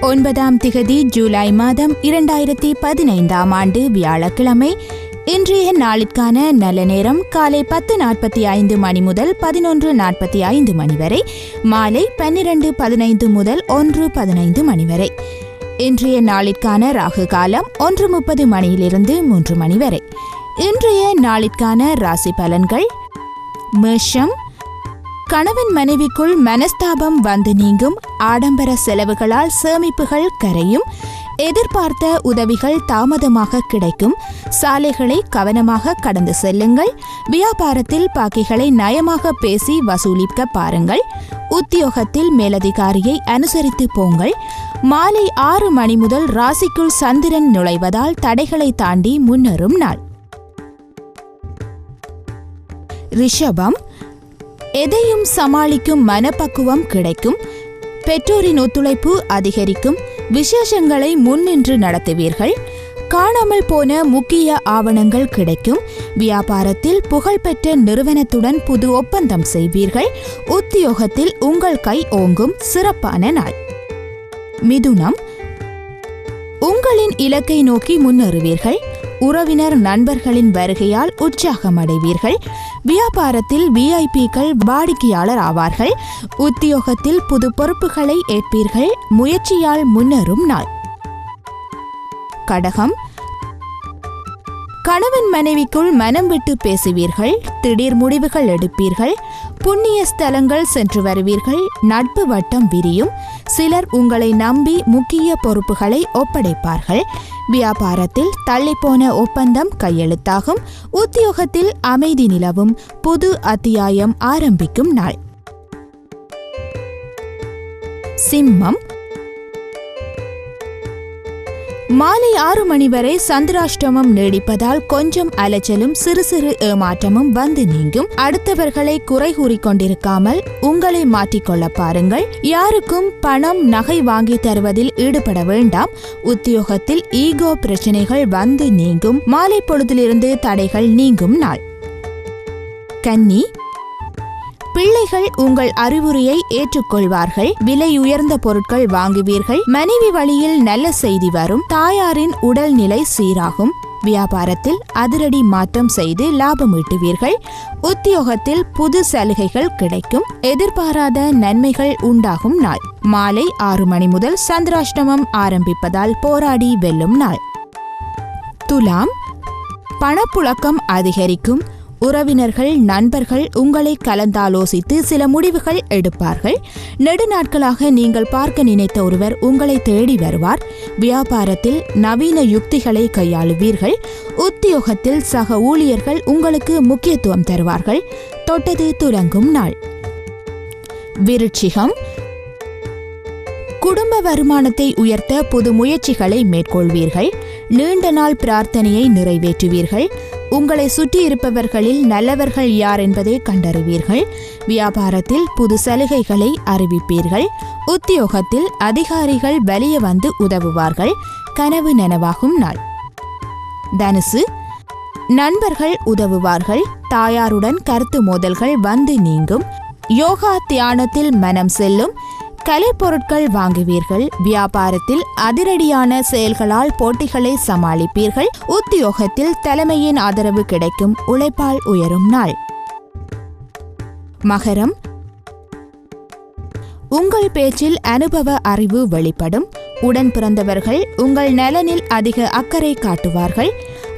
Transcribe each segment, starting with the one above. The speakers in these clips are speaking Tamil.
ஒன்பதாம் திகதி ஜூலை மாதம் இரண்டாயிரத்தி பதினைந்தாம் ஆண்டு வியாழக்கிழமை. இன்றைய நாளிற்கான நல்ல நேரம் காலை பத்து நாற்பத்தி ஐந்து மணி முதல் பதினொன்று நாற்பத்தி ஐந்து மணி வரை மாலை பன்னிரண்டு பதினைந்து முதல் ஒன்று பதினைந்து மணி வரை. இன்றைய நாளிற்கான ராகு காலம் ஒன்று முப்பது மணியிலிருந்து மூன்று மணி வரை. இன்றைய நாளிற்கான ராசி பலன்கள். மேஷம். கணவன் மனைவிக்குள் மனஸ்தாபம் வந்து நீங்கும் ஆடம்பர செலவுகளால் சேமிப்புகள் கரையும் எதிர்பார்த்த உதவிகள் தாமதமாக கிடைக்கும். சாலைகளை கவனமாக கடந்து செல்லுங்கள். வியாபாரத்தில் பாக்கிகளை நயமாக பேசி வசூலிக்க பாருங்கள். உத்தியோகத்தில் மேலதிகாரியை அனுசரித்து போங்கள். மாலை ஆறு மணி முதல் ராசிக்குள் சந்திரன் நுழைவதால் தடைகளை தாண்டி முன்னேறும் நாள். ரிஷபம். எதையும் சமாளிக்கும் மனப்பக்குவம் கிடைக்கும். பெற்றோரின் ஒத்துழைப்பு அதிகரிக்கும். விசேஷங்களை முன்னின்று நடத்துவீர்கள். காணாமல் போன முக்கிய ஆவணங்கள் கிடைக்கும். வியாபாரத்தில் புகழ்பெற்ற நிறுவனத்துடன் புது ஒப்பந்தம் செய்வீர்கள். உத்தியோகத்தில் உங்கள் கை ஓங்கும் சிறப்பான நாள். மிதுனம். உங்களின் இலக்கை நோக்கி முன்னேறுவீர்கள். உறவினர் நண்பர்களின் வருகையால் உற்சாகம் அடைவீர்கள் வியாபாரத்தில் விஐபிக்கள் வாடிக்கையாளர் ஆவார்கள். உத்தியோகத்தில் புது பொறுப்புகளை ஏற்பீர்கள். முயற்சியால் முன்னேறும் நாள். கடகம். கணவன் மனைவிக்குள் மனம் விட்டு பேசுவீர்கள். திடீர் முடிவுகள் எடுப்பீர்கள். புண்ணிய ஸ்தலங்கள் சென்று வருவீர்கள். நட்பு வட்டம் விரியும். சிலர் உங்களை நம்பி முக்கிய பொறுப்புகளை ஒப்படைப்பார்கள். வியாபாரத்தில் தள்ளிப்போன ஒப்பந்தம் கையெழுத்தாகும். உத்தியோகத்தில் அமைதி நிலவும். புது அத்தியாயம் ஆரம்பிக்கும் நாள். சிம்மம் மாலை ஆறு மணி வரை சந்திராஷ்டமம் நீடிப்பதால் கொஞ்சம் அலைச்சலும் சிறு சிறு ஏமாற்றமும் வந்து நீங்கும். அடுத்தவர்களை குறை கூறி கொண்டிருக்காமல் உங்களை மாற்றிக்கொள்ள பாருங்கள். யாருக்கும் பணம் நகை வாங்கி தருவதில் ஈடுபட வேண்டாம். உத்தியோகத்தில் ஈகோ பிரச்சனைகள் வந்து நீங்கும். மாலை பொழுதிலிருந்து தடைகள் நீங்கும் நாள். கன்னி பிள்ளைகள் உங்கள் அறிவுரையை ஏற்றுக்கொள்வார்கள். விலை உயர்ந்த பொருட்கள் வாங்குவீர்கள். மனைவி வழியில் நல்ல செய்தி வரும். தாயாரின் உடல்நிலை சீராகும். வியாபாரத்தில் அதிரடி மாற்றம் செய்து லாபம் ஈட்டுவீர்கள். உத்தியோகத்தில் புது சலுகைகள் கிடைக்கும். எதிர்பாராத நன்மைகள் உண்டாகும் நாள். மாலை ஆறு மணி முதல் சந்திராஷ்டமம் ஆரம்பிப்பதால் போராடி வெல்லும் நாள். துலாம். பணப்புழக்கம் அதிகரிக்கும். உறவினர்கள் நண்பர்கள் உங்களை கலந்தாலோசித்து சில முடிவுகள் எடுப்பார்கள். நெடுநாட்களாக நீங்கள் பார்க்க நினைத்த ஒருவர் உங்களை தேடி வருவார். வியாபாரத்தில் நவீன யுக்திகளை கையாளுவீர்கள். உத்தியோகத்தில் சக ஊழியர்கள் உங்களுக்கு முக்கியத்துவம் தருவார்கள். தொட்டது துலங்கும் நாள். விருட்சிகம். குடும்ப வருமானத்தை உயர்த்த புது முயற்சிகளை மேற்கொள்வீர்கள். நீண்ட நாள் பிரார்த்தனையை நிறைவேற்றுவீர்கள். உங்களை சுற்றி இருப்பவர்களில் நல்லவர்கள் யார் என்பதை கண்டறிவீர்கள். வியாபாரத்தில் புது சலுகைகளை அறிவிப்பீர்கள். உத்தியோகத்தில் அதிகாரிகள் வெளியே வந்து உதவுவார்கள். கனவு நனவாகும் நாள். தனுசு நண்பர்கள் உதவுவார்கள். தாயாருடன் கருத்து மோதல்கள் வந்து நீங்கும். யோகா தியானத்தில் மனம் செல்லும். கலைப்பொருட்கள் வாங்குவீர்கள் வியாபாரத்தில் அதிரடியான செயல்களால் போட்டிகளை சமாளிப்பீர்கள் உத்தியோகத்தில் தலைமையின் ஆதரவு கிடைக்கும் உழைப்பால் உயரும் நாள். மகரம். உங்கள் பேச்சில் அனுபவ அறிவு வெளிப்படும் உடன் பிறந்தவர்கள் உங்கள் நலனில் அதிக அக்கறை காட்டுவார்கள்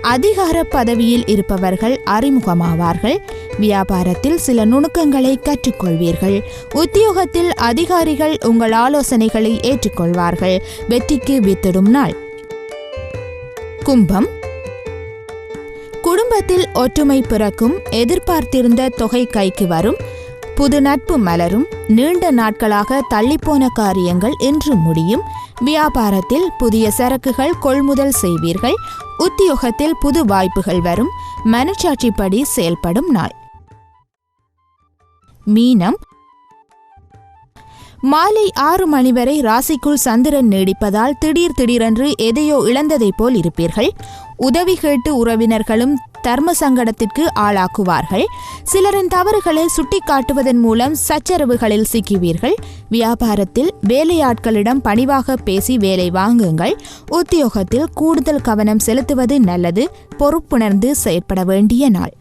அதிகார பதவியில் இருப்பவர்கள் அறிமுகமாவார்கள் வியாபாரத்தில் சில நுணுக்கங்களை கற்றுக்கொள்வீர்கள். உத்தியோகத்தில் அதிகாரிகள் உங்கள் ஆலோசனைகளை ஏற்றுக்கொள்வார்கள். வெற்றிக்கு வித்திடும் நாள். கும்பம். குடும்பத்தில் ஒற்றுமை பிறக்கும் எதிர்பார்த்திருந்த தொகை கைக்கு வரும் புது நட்பு மலரும் நீண்ட நாட்களாக தள்ளிப்போன காரியங்கள் இன்று முடியும். வியாபாரத்தில் புதிய சரக்குகள் கொள்முதல் செய்வீர்கள். உத்தியோகத்தில் புது வாய்ப்புகள் வரும். மனச்சாட்சிப்படி செயல்படும் நாள். மீனம். மாலை ஆறு மணி வரை ராசிக்குள் சந்திரன் நீடிப்பதால் திடீர் திடீரென்று எதையோ இழந்ததைப் போல் இருப்பீர்கள். உதவி கேட்டு உறவினர்களும் தர்ம சங்கடத்திற்கு ஆளாக்குவார்கள். சிலரின் தவறுகளை சுட்டிக்காட்டுவதன் மூலம் சச்சரவுகளில் சிக்குவீர்கள். வியாபாரத்தில் வேலையாட்களிடம் பணிவாக பேசி வேலை வாங்குங்கள். உத்தியோகத்தில் கூடுதல் கவனம் செலுத்துவது நல்லது. பொறுப்புணர்ந்து செயற்பட வேண்டிய நாள்.